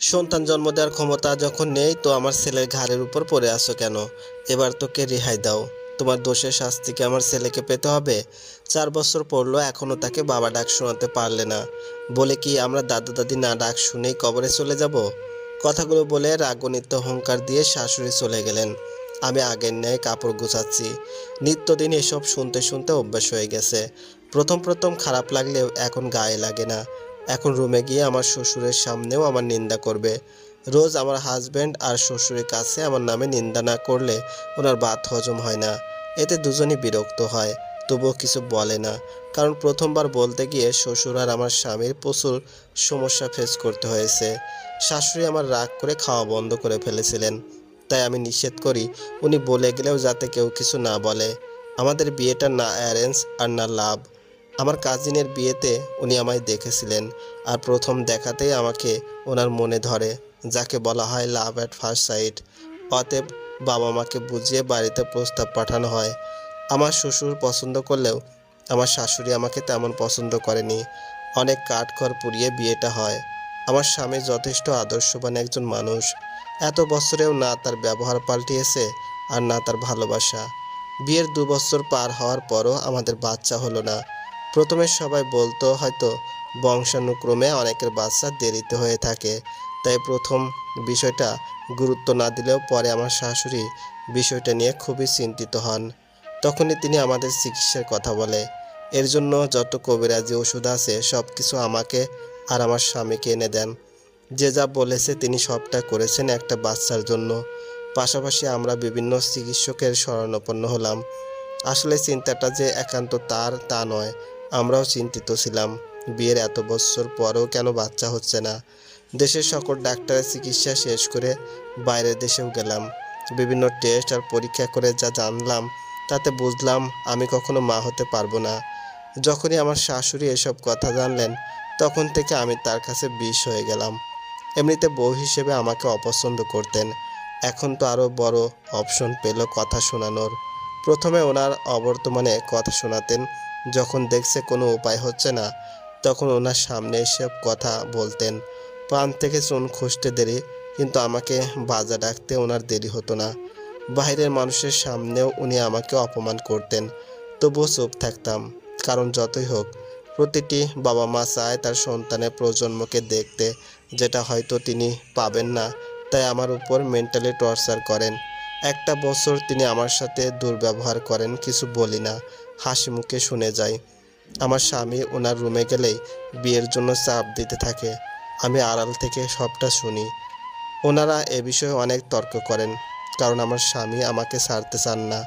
সন্তান জন্ম দেওয়ার ক্ষমতা যখন নেই, তো আমার ছেলের ঘাড়ের উপর পড়ে আসো কেন? এবার তোকে রেহাই দাও। তোমার দোষের শাস্তিকে আমার ছেলেকে পেতে হবে? চার বছর পড়ল এখনও তাকে বাবা ডাক শোনাতে পারলে না। বলে কি, আমরা দাদু দাদি না ডাক শুনেই কবরে চলে যাব? কথাগুলো বলে রাগনিত্য অহংকার দিয়ে শাশুড়ি চলে গেলেন। আমি আগের ন্যায় কাপড় গুছাচ্ছি। নিত্যদিন এসব শুনতে শুনতে অভ্যাস হয়ে গেছে। প্রথম প্রথম খারাপ লাগলেও এখন গায়ে লাগে না। এখন রুমে গিয়ে আমার শ্বশুরের সামনেও আমার নিন্দা করবে। রোজ আমার হাজব্যান্ড আর শ্বশুরের কাছে আমার নামে নিন্দা না করলে ওনার বাত হজম হয় না। এতে দুজনই বিরক্ত হয়, তবুও কিছু বলে না। কারণ প্রথমবার বলতে গিয়ে শ্বশুর আর আমার স্বামীর প্রচুর সমস্যা ফেস করতে হয়েছে। শাশুড়ি আমার রাগ করে খাওয়া বন্ধ করে ফেলেছিলেন। তাই আমি নিষেধ করি, উনি বলে গেলেও যাতে কেউ কিছু না বলে। আমাদের বিয়েটা না অ্যারেঞ্জ আর না লাভ। আমার কাজিনের বিয়েতে উনি আমায় দেখেছিলেন আর প্রথম দেখাতেই আমাকে ওনার মনে ধরে, যাকে বলা হয় লাভ অ্যাট ফার্স্ট সাইট অতএব বাবা মাকে বুঝিয়ে বাড়িতে প্রস্তাব পাঠানো হয়। আমার শ্বশুর পছন্দ করলেও আমার শাশুড়ি আমাকে তেমন পছন্দ করেনি। অনেক কাঠখড় পুড়িয়ে বিয়েটা হয়। আমার স্বামী যথেষ্ট আদর্শবান একজন মানুষ। এত বছরেও না তার ব্যবহার পাল্টিয়েছে আর না তার ভালোবাসা। বিয়ের দু বছর পার হওয়ার পরও আমাদের বাচ্চা হলো না। প্রথমে সবাই বলতো হয়তো বংশানুক্রমে অনেকের বাচ্চা দেরিতে হয়ে থাকে। তাই প্রথম বিষয়টা গুরুত্ব না দিলেও পরে আমার শাশুড়ি বিষয়টা নিয়ে খুবই চিন্তিত হন। তখনই তিনি আমাদের চিকিৎসার কথা বলে। এর জন্য যত কবিরাজি ওষুধ আছে সব কিছু আমাকে আর আমার স্বামীকে এনে দেন। যে যা বলেছে তিনি সবটা করেছেন একটা বাচ্চার জন্য। পাশাপাশি আমরা বিভিন্ন চিকিৎসকের শরণাপন্ন হলাম। আসলে চিন্তাটা যে একান্ত তার তা নয়। আমরাও চিন্তিত ছিলাম। বিয়ের এত বছর পরেও কেন বাচ্চা হচ্ছে না? দেশের সকল ডাক্তারের চিকিৎসা শেষ করে বাইরের দেশেও গেলাম। বিভিন্ন টেস্ট আর পরীক্ষা করে যা জানলাম, তাতে বুঝলাম আমি কখনো মা হতে পারব না। যখনই আমার শাশুড়ি এসব কথা জানলেন, তখন থেকে আমি তার কাছে বিষ হয়ে গেলাম। এমনিতে বউ হিসেবে আমাকে অপছন্দ করতেন। এখন তো আরও বড় অপশন পেল কথা শোনানোর। প্রথমে ওনার অবর্তমানে কথা শোনাতেন যখন দেখছে কোনো উপায় হচ্ছে না, তখন ওনার সামনে এসব কথা বলতেন। প্রাণ থেকে চুন খুঁজতে দেরি, কিন্তু আমাকে বাজা ডাকতে ওনার দেরি হতো না। বাইরের মানুষের সামনেও উনি আমাকে অপমান করতেন। তবুও চুপ থাকতাম, কারণ যতই হোক, প্রতিটি বাবা মা চায় তার সন্তানের প্রজন্মকে দেখতে, যেটা হয়তো তিনি পাবেন না, তাই আমার উপর মেন্টালি টর্চার করেন। একটা বছর তিনি আমার সাথে দুর্ব্যবহার করেন, কিছু বলি না। হাসি মুখে শুনে যাই আমার স্বামী ওনার রুমে গেলেই বিয়ের জন্য চাপ দিতে থাকে। আমি আড়াল থেকে সবটা শুনি। ওনারা এ বিষয়ে অনেক তর্ক করেন, কারণ আমার স্বামী আমাকে ছাড়তে চান না।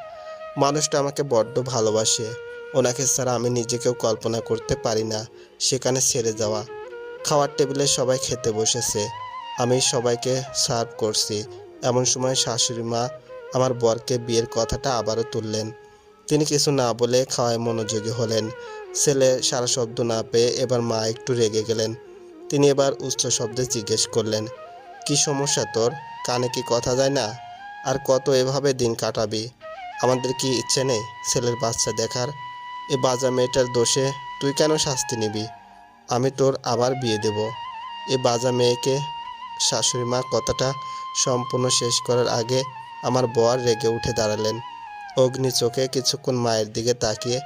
মানুষটা আমাকে বড্ড ভালোবাসে। ওনাকে ছাড়া আমি নিজেকেও কল্পনা করতে পারি না, সেখানে ছেড়ে যাওয়া। খাওয়ার টেবিলে সবাই খেতে বসেছে। আমি সবাইকে সার্ভ করছি। এমন সময় শাশুড়ি মা আমার বরকে বিয়ের কথাটা আবারও তুললেন। তিনি কিছু না বলে খাওয়ায় মনোযোগী হলেন। ছেলে সারা শব্দ না পেয়ে এবার মা একটু রেগে গেলেন। তিনি এবার উচ্চ শব্দে জিজ্ঞেস করলেন, কি সমস্যা তোর? কানে কি কথা যায় না? আর কত এভাবে দিন কাটাবি? আমাদের কি ইচ্ছে নেই ছেলের বাচ্চা দেখার? এ বাজা মেয়েটার দোষে তুই কেন শাস্তি নিবি? আমি তোর আবার বিয়ে দেব। এ বাজা মেয়েকে শাশুড়ি মা কথাটা সম্পূর্ণ শেষ করার আগে আমার বর রেগে উঠে দাঁড়ালেন। অগ্নি চোখে কিছুক্ষণ মায়ের দিকে তাকিয়ে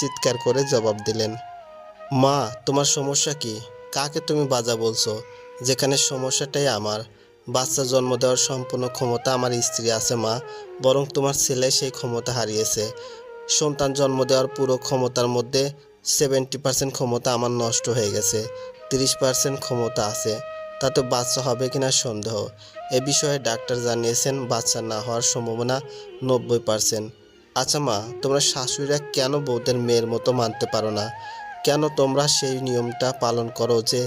চিৎকার করে জবাব দিলেন, মা, তোমার সমস্যা কি? কাকে তুমি বাজা বলছো? যেখানে সমস্যাটাই আমার। বাচ্চা জন্ম দেওয়ার সম্পূর্ণ ক্ষমতা আমার স্ত্রী আছে, মা। বরং তোমার ছেলে সেই ক্ষমতা হারিয়েছে। সন্তান জন্ম দেওয়ার পুরো ক্ষমতার মধ্যে সেভেন্টি পার্সেন্ট ক্ষমতা আমার নষ্ট হয়ে গেছে। তিরিশ পার্সেন্ট ক্ষমতা আছে। তাতে বাচ্চা হবে কিনা সন্দেহ। এ বিষয়ে ডাক্তার জানিয়েছেন, বাচ্চা না হওয়ার সম্ভাবনা নব্বই পার্সেন্ট আচ্ছা মা, তোমরা শাশুড়িরা কেন বউদের মেয়ের মতো মানতে পারো না? কেন তোমরা সেই নিয়মটা পালন করো যে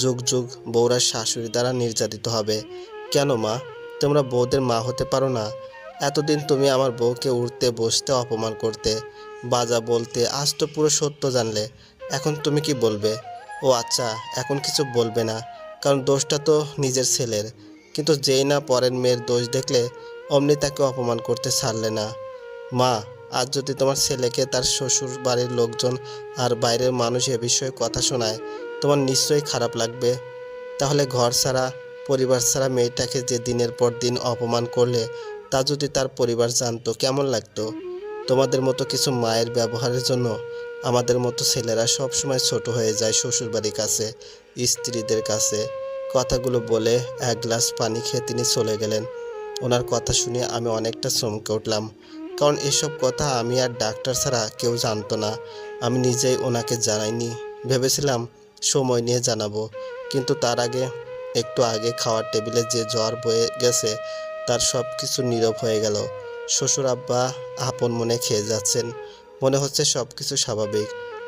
যুগ যুগ বউরা শাশুড়ি দ্বারা নির্যাতিত হবে? কেন মা, তোমরা বউদের মা হতে পারো না? এতদিন তুমি আমার বউকে উঠতে বসতে, অপমান করতে, বাজা বলতে, আজ তো পুরো সত্য জানলে। এখন তুমি কি বলবে? ও আচ্ছা এখন কিছু বলবে না। কারণ দোষটা তো নিজের ছেলের। কিন্তু যেই না পরের মেয়ের দোষ দেখলে অমনি তাকে অপমান করতে ছাড়লে না। মা, আজ যদি তোমার ছেলেকে তার শ্বশুর বাড়ির লোকজন আর বাইরের মানুষ এ বিষয়ে কথা শোনায়, তোমার নিশ্চয়ই খারাপ লাগবে। তাহলে ঘর ছাড়া, পরিবার ছাড়া মেয়েটাকে যে দিনের পর দিন অপমান করলে, তা যদি তার পরিবার জানতো, কেমন লাগতো? তোমাদের মতো কিছু মায়ের ব্যবহারের জন্য আমাদের মতো ছেলেরা সব সময় ছোট হয়ে যায় শ্বশুরবাড়ির কাছে। স্ত্রীদের কাছে কথাগুলো বলে এক গ্লাস পানি খেয়ে তিনি চলে গেলেন। ওনার কথা শুনে আমি অনেকটা চমকে উঠলাম। কারণ এসব কথা আমি আর ডাক্তার ছাড়া কেউ জানতো না। আমি নিজেই ওনাকে জানাইনি। ভেবেছিলাম সময় নিয়ে জানাব। কিন্তু তার আগে, একটু আগে খাওয়ার টেবিলে যে জ্বর বয়ে গেছে, তার সব কিছু নীরব হয়ে গেল। শ্বশুর আব্বা আপন মনে খেয়ে যাচ্ছেন। মনে হচ্ছে সব কিছু স্বাভাবিক।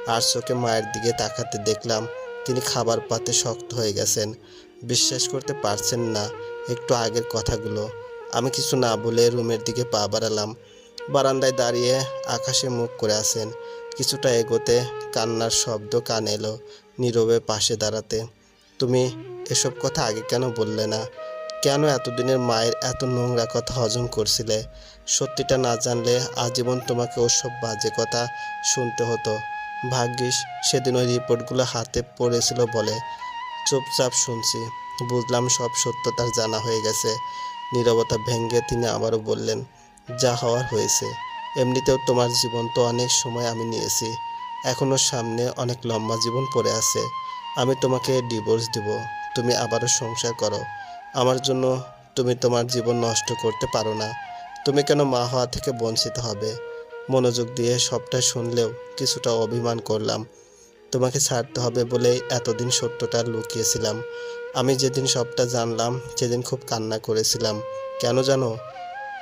আর চোখে মায়ের দিকে তাকাতে দেখলাম তিনি খাবার পাতে শক্ত হয়ে গেছেন। বিশ্বাস করতে পারছেন না একটু আগের কথাগুলো। আমি কিছু না বলে রুমের দিকে পা বাড়ালাম। বারান্দায় দাঁড়িয়ে আকাশে মুখ করে আছেন। কিছুটা এগোতে কান্নার শব্দ কানে এলো নীরবে পাশে দাঁড়াতে। তুমি এসব কথা আগে কেন বললে না? কেন এতদিনের মায়ের এত নোংরা কথা হজম করছিলে? সত্যিটা না জানলে আজীবন তোমাকে ওসব বাজে কথা শুনতে হতো। ভাগ্যিস সেদিন ওই রিপোর্টগুলো হাতে পড়েছিল বলে চুপচাপ শুনছি। বুঝলাম সব সত্য তার জানা হয়ে গেছে। নীরবতা ভেঙ্গে তিনি আবারও বললেন, যা হওয়ার হয়েছে। এমনিতেও তোমার জীবন তো অনেক সময় আমি নিয়েছি। এখনও সামনে অনেক লম্বা জীবন পড়ে আছে। আমি তোমাকে ডিভোর্স দিব। তুমি আবারও সংসার করো। আমার জন্য তুমি তোমার জীবন নষ্ট করতে পারো না। তুমি কেন মা হওয়া থেকে বঞ্চিত হবে? মনোযোগ দিয়ে সবটা শুনলেও কিছুটা অভিমান করলাম। তোমাকে ছাড়তে হবে বলেই এতদিন সত্যটা লুকিয়েছিলাম। আমি যেদিন সবটা জানলাম, সেদিন খুব কান্না করেছিলাম। কেন জানো?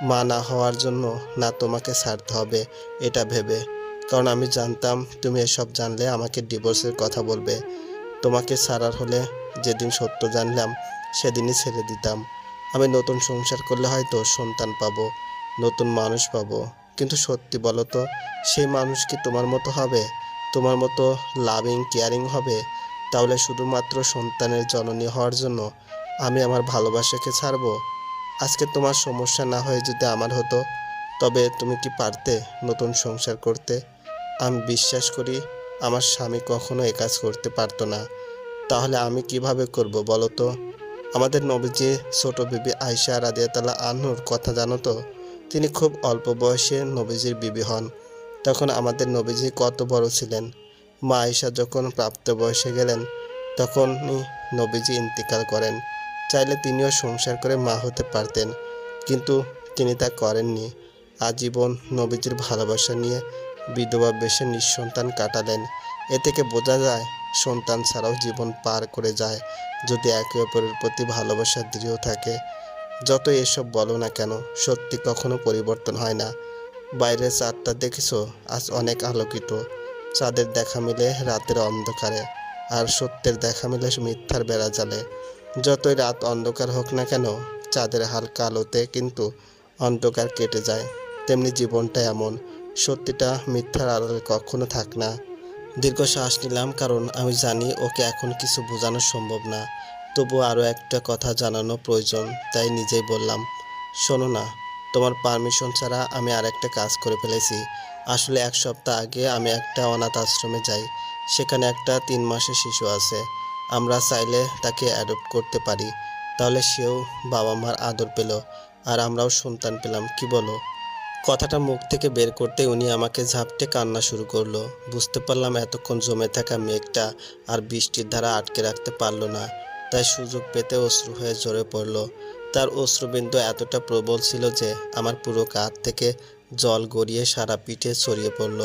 মা না হওয়ার জন্য না তোমাকে ছাড়তে হবে, এটা ভেবে। কারণ আমি জানতাম তুমি এসব জানলে আমাকে ডিভোর্সের কথা বলবে। তোমাকে ছাড়ার হলে যেদিন সত্য জানলাম, সেদিনই ছেড়ে দিতাম। আমি নতুন সংসার করলে হয়তো সন্তান পাবো, নতুন মানুষ পাবো। কিন্তু সত্যি বলো তো, সেই মানুষ কি তোমার মতো হবে? তোমার মতো লাভিং কেয়ারিং হবে? তাহলে শুধুমাত্র সন্তানের জননী হওয়ার জন্য আমি আমার ভালোবাসাকে ছাড়বো? আজকে তোমার সমস্যা না হয়ে যদি আমার হতো, তবে তুমি কি পারতে নতুন সংসার করতে? আমি বিশ্বাস করি আমার স্বামী কখনো এ কাজ করতে পারতো না। তাহলে আমি কীভাবে করব বলো তো? আমাদের নবীজি ছোট বিবি আয়সা রাদিয়াতালা আনহুর কথা জানো তো? তিনি খুব অল্প বয়সে নবীজির বিবি হন। তখন আমাদের নবীজি কত বড় ছিলেন। মা আয়সা যখন প্রাপ্ত বয়সে গেলেন, তখনই নবীজি ইন্তিকাল করেন। চাইলে তিনিও সংসার করে মা হতে পারতেন, কিন্তু তিনি তা করেননি। আজীবন নবীজির ভালোবাসা নিয়ে বিধবা বেশে নিঃসন্তান কাটালেন। এ থেকে বোঝা যায়, সন্তান ছাড়াও জীবন পার করে যায় যদি একে অপরের প্রতি ভালোবাসা দৃঢ় থাকে। যত এসব বলো না কেন, সত্যি কখনো পরিবর্তন হয় না। বাইরের চাঁদটা দেখেছ? আজ অনেক আলোকিত। চাঁদের দেখা মিলে রাতের অন্ধকারে, আর সত্যের দেখা মিলে মিথ্যার বেড়া জালে যতই রাত অন্ধকার হোক না কেন, চাঁদের হালকা আলোতে কিন্তু অন্ধকার কেটে যায়। তেমনি জীবনটা এমন, সত্যিটা মিথ্যার আড়ালে কখনো থাক না। দীর্ঘ শ্বাস নিলাম, কারণ আমি জানি ওকে এখন কিছু বোঝানো সম্ভব না। তবু আরও একটা কথা জানানো প্রয়োজন, তাই নিজেই বললাম, শোনো না, তোমার পারমিশন ছাড়া আমি আর একটা কাজ করে ফেলেছি। আসলে এক সপ্তাহ আগে আমি একটা অনাথ আশ্রমে যাই, সেখানে একটা তিন মাসের শিশু আছে। আমরা চাইলে তাকে অ্যাডপ্ট করতে পারি, তাহলে সেও বাবা মার আদর পেল, আর আমরাও সন্তান পেলাম, কি বলো? কথাটা মুখ থেকে বের করতে উনি আমাকে ঝাপটে কান্না শুরু করল। বুঝতে পারলাম এতক্ষণ জমে থাকা মেঘটা আর বৃষ্টির ধারা আটকে রাখতে পারল না। তাই সুযোগ পেতে অশ্রু হয়ে ঝরে পড়ল। তার অশ্রুবিন্দু এতটা প্রবল ছিল যে আমার পুরো কাঁধ থেকে জল গড়িয়ে সারা পিঠে ছড়িয়ে পড়ল।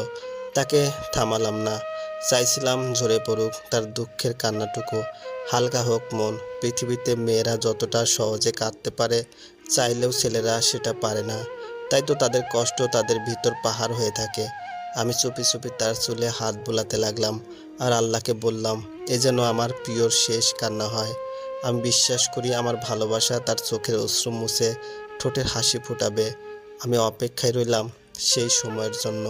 তাকে থামালাম না। চাইছিলাম ঝরে পড়ুক তার দুঃখের কান্নাটুকু। হালকা হোক মন, পৃথিবীতে মেয়েরা যতটা সহজে কাঁদতে পারে, চাইলেও ছেলেরা সেটা পারে না। তাই তো তাদের কষ্ট তাদের ভিতর পাহাড় হয়ে থাকে। আমি চুপি চুপি তার চুলে হাত বোলাতে লাগলাম। আর আল্লাহকে বললাম, এ যেন আমার প্রিয়র শেষ কান্না হয়। আমি বিশ্বাস করি আমার ভালোবাসা তার চোখের অশ্রু মুছে ঠোঁটের হাসি ফোটাবে। আমি অপেক্ষায় রইলাম সেই সময়ের জন্য।